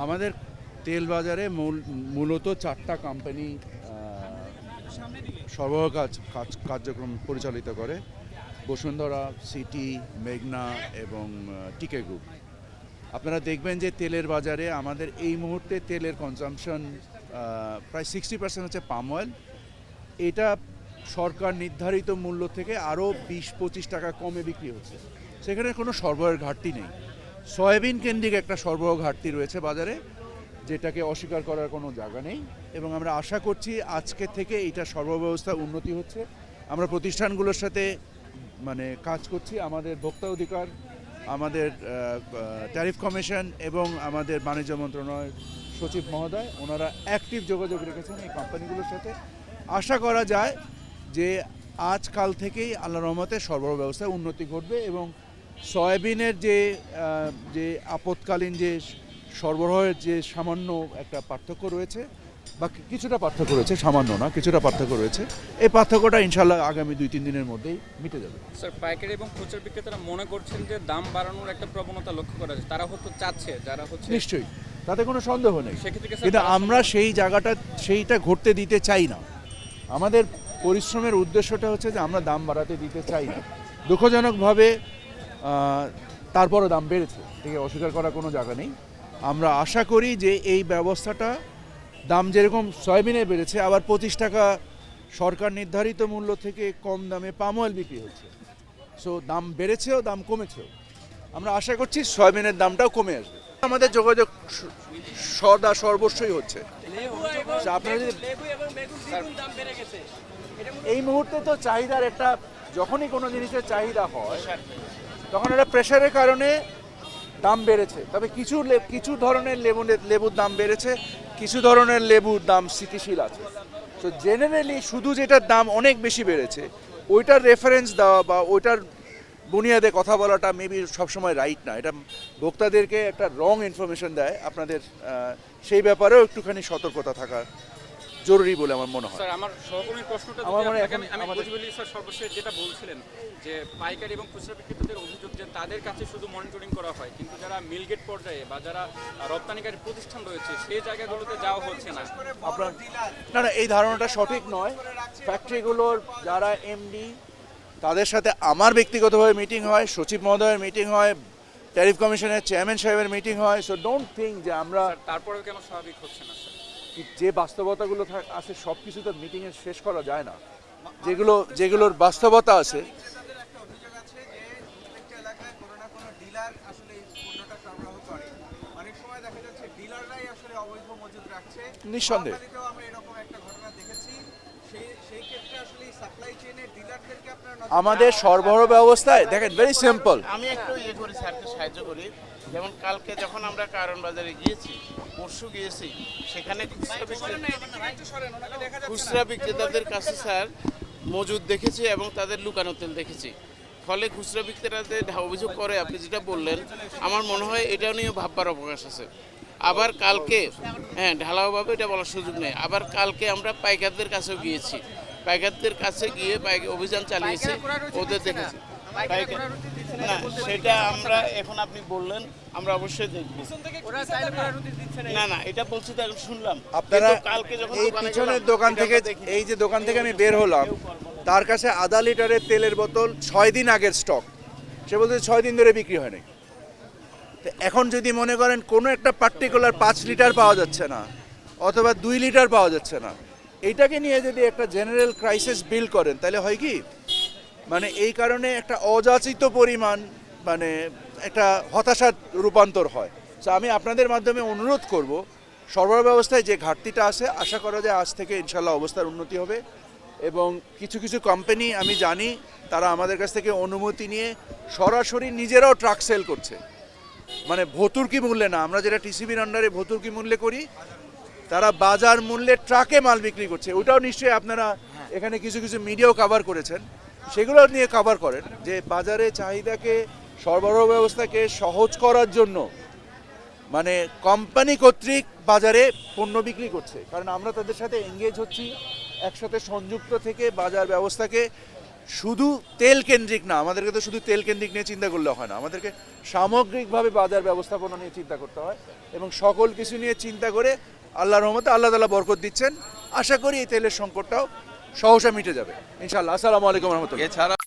আমাদের তেল বাজারে মূল- মূলত চারটা কোম্পানি সরবরাহ কাজ কার্যক্রম পরিচালিত করে। বসুন্ধরা সিটি মেঘনা এবং টিকে গ্রুপ আপনারা দেখবেন যে তেলের বাজারে আমাদের এই মুহূর্তে তেলের কনজামশন প্রায় সিক্সটি পার্সেন্ট হচ্ছে পাম অয়েল এটা সরকার নির্ধারিত মূল্য থেকে আরও বিশ পঁচিশ টাকা কমে বিক্রি হচ্ছে। সেখানে কোনো সরবরাহের ঘাটতি নেই। সয়াবিন কেন্দ্রিক একটা সরবরাহ ঘাটতি রয়েছে বাজারে, যেটাকে অস্বীকার করার কোনো জায়গা নেই। এবং আমরা আশা করছি আজকে থেকে এটা সরবরাহ ব্যবস্থা উন্নতি হচ্ছে। আমরা প্রতিষ্ঠানগুলোর সাথে মানে কাজ করছি। আমাদের ভোক্তা অধিকার, আমাদের ট্যারিফ কমিশন এবং আমাদের বাণিজ্য মন্ত্রণালয়ের সচিব মহোদয়, ওনারা অ্যাক্টিভ যোগাযোগ রেখেছেন এই কোম্পানিগুলোর সাথে। আশা করা যায় যে আজকাল থেকেই আল্লাহ রহমতে সরবরাহ ব্যবস্থায় উন্নতি ঘটবে এবং সয়াবিনের যে যে আপৎকালীন যে সরবরাহের যে সামান্য একটা পার্থক্য রয়েছে বা কিছুটা পার্থক্য রয়েছে সামান্য না কিছুটা পার্থক্য রয়েছে এই পার্থক্যটা ইনশাল্লাহ আগামী দুই তিন দিনের মধ্যেই মিটে যাবে। স্যার পাইকারি এবং খুচরা বিক্রেতারা মনে করছেন যে দাম বাড়ানোর একটা প্রবণতা লক্ষ্য করা যাচ্ছে। তারা হয়তো চাচ্ছে যারা হচ্ছে নিশ্চয়ই তাতে কোনো সন্দেহ নেই। সেক্ষেত্রে কিন্তু আমরা সেই জায়গাটা সেইটা ঘটতে দিতে চাই না। আমাদের পরিশ্রমের উদ্দেশ্যটা হচ্ছে যে আমরা দাম বাড়াতে দিতে চাই না। দুঃখজনকভাবে তারপরও দাম বেড়েছে। থেকে অস্বীকার করার কোনো জায়গা নেই। আমরা আশা করি যে এই ব্যবস্থাটা দাম যেরকম সয়াবিনে বেড়েছে আবার পঁচিশ টাকা সরকার নির্ধারিত মূল্য থেকে কম দামে পাম অয়েল বিক্রি হচ্ছে। সো দাম বেড়েছেও দাম কমেছেও। আমরা আশা করছি সয়াবিনের দামটাও কমে আসবে। আমাদের যোগাযোগ সদা সর্বস্বই হচ্ছে। আপনারা যদি এই মুহূর্তে তো চাহিদার একটা যখনই কোনো জিনিসের চাহিদা হয় তখন একটা প্রেশারের কারণে দাম বেড়েছে। তবে কিছু কিছু ধরনের লেবু লেবুর দাম বেড়েছে, কিছু ধরনের লেবুর দাম স্থিতিশীল আছে। তো জেনারেলি শুধু যেটার দাম অনেক বেশি বেড়েছে, ওইটার রেফারেন্স দেওয়া বা ওইটার বুনিয়াদে কথা বলাটা মেবি সবসময় রাইট না। এটা ভোক্তাদেরকে একটা রং ইনফরমেশন দেয়। আপনাদের সেই ব্যাপারেও একটুখানি সতর্কতা থাকা জরুরি বলে আমার মনে হয়। স্যার আমার সহকর্মীর প্রশ্নটা আমার মনে হয় আমি বলি স্যার সর্বশেষ যেটা বলছিলেন যে পাইকারি এবং খুচরা বিক্রেতাদের অভিযোগ যে তাদের কাছে শুধু মনিটরিং করা হয় কিন্তু যারা মিলগেট পর্যায়ে বা যারা রপ্তানিকারী প্রতিষ্ঠান রয়েছে সেই জায়গাগুলোতে যাওয়া হচ্ছে না। আপনার না না এই ধারণাটা সঠিক নয়। ফ্যাক্টরিগুলোর যারা এমডি তাদের সাথে আমার ব্যক্তিগতভাবে মিটিং হয় সচিব মহোদয়ের মিটিং হয় ট্যারিফ কমিশনের চেয়ারম্যান সাহেবের মিটিং হয় সো ডোন্ট থিঙ্ক যে আমরা তারপরেও কেন স্বাভাবিক হচ্ছে না স্যার? যে বাস্তবতাগুলো আছে সব কিছু তো মিটিংয়ে শেষ করা যায় না। যেগুলো যেগুলোর বাস্তবতা আছে। বিক্রেতাদের একটা অভিযোগ আছে যে প্রত্যেকটা এলাকায় কোনো না কোনো ডিলার আসলে এই পণ্যটা সরবরাহ করে অনেক সময় দেখা যাচ্ছে ডিলাররাই আসলে অবৈধ মজুদ রাখছে নিঃসন্দেহে। নোয়াখালীতেও আমরা এরকম একটা ঘটনা দেখেছি সেই সেই ক্ষেত্রে আসলে এই সাপ্লাই চেইনের ডিলারদেরকে আপনারা নজর আমাদের সরবরাহ ব্যবস্থায় দেখেন ভেরি সিম্পল আমি একটু ইয়ে করি স্যারকে সাহায্য করি। যেমন কালকে যখন আমরা কারণ বাজারে গিয়েছি পরশু গিয়েছি সেখানে খুচরা বিক্রেতা খুচরা বিক্রেতাদের কাছে স্যার মজুদ দেখেছি এবং তাদের লুকানো তেল দেখেছি। ফলে খুচরা বিক্রেতাদের অভিযোগ করে আপনি যেটা বললেন আমার মনে হয় এটা নিয়ে ভাববার অবকাশ আছে। আবার কালকে হ্যাঁ ঢালাওভাবে এটা বলার সুযোগ নেই। আবার কালকে আমরা পাইকারদের কাছেও গিয়েছি। পাইকারদের কাছে গিয়ে অভিযান চালিয়েছি ওদের দেখেছি না সেটা আমরা এখন আপনি বললেন আমরা অবশ্যই দেখব। না। না এটা বলছি তো এখন শুনলাম। আপনারা কালকে যখন এই পিছনের দোকান থেকে এই যে দোকান থেকে আমি বের হলাম তার কাছে আধা লিটারের তেলের বোতল ছয় দিন আগের স্টক। সে বলতে ছয় দিন ধরে বিক্রি হয়নি তো এখন যদি মনে করেন কোনো একটা পার্টিকুলার পাঁচ লিটার পাওয়া যাচ্ছে না অথবা দুই লিটার পাওয়া যাচ্ছে না এইটাকে নিয়ে যদি একটা জেনারেল ক্রাইসিস বিল করেন তাহলে হয় কি? মানে এই কারণে একটা অযাচিত পরিমাণ মানে একটা হতাশার রূপান্তর হয়। তো আমি আপনাদের মাধ্যমে অনুরোধ করব সরবরাহ ব্যবস্থায় যে ঘাটতিটা আছে আশা করা যায় আজ থেকে ইনশাল্লাহ অবস্থার উন্নতি হবে। এবং কিছু কিছু কোম্পানি আমি জানি তারা আমাদের কাছ থেকে অনুমতি নিয়ে সরাসরি নিজেরাও ট্রাক সেল করছে। মানে ভতুর্কি মূল্যে না আমরা যেটা টিসিবির আন্ডারে ভতুর্কি মূল্যে করি তারা বাজার মূল্যে ট্রাকে মাল বিক্রি করছে। ওটাও নিশ্চয়ই আপনারা এখানে কিছু কিছু মিডিয়াও কভার করেছেন। সেগুলো নিয়ে কভার করেন যে বাজারে চাহিদাকে, সরবরাহ ব্যবস্থাকে সহজ করার জন্য মানে কোম্পানি কর্তৃক বাজারে পণ্য বিক্রি করছে। কারণ আমরা তাদের সাথে এঙ্গেজ হচ্ছি, একসাথে সংযুক্ত থেকে বাজার ব্যবস্থাকে শুধু তেল কেন্দ্রিক না, আমাদেরকে তো শুধু তেল কেন্দ্রিক নিয়ে চিন্তা করলে হয় না, আমাদেরকে সামগ্রিকভাবে বাজার ব্যবস্থাপনা নিয়ে চিন্তা করতে হয় এবং সকল কিছু নিয়ে চিন্তা করে আল্লাহর রহমতে আল্লাহ তালা বরকত দিচ্ছেন। আশা করি এই তেলের সংকটটাও সহসা মিটে যাবে। ইনশাআল্লাহ। আসসালামু আলাইকুম রহমতুল্লাহ। এছাড়া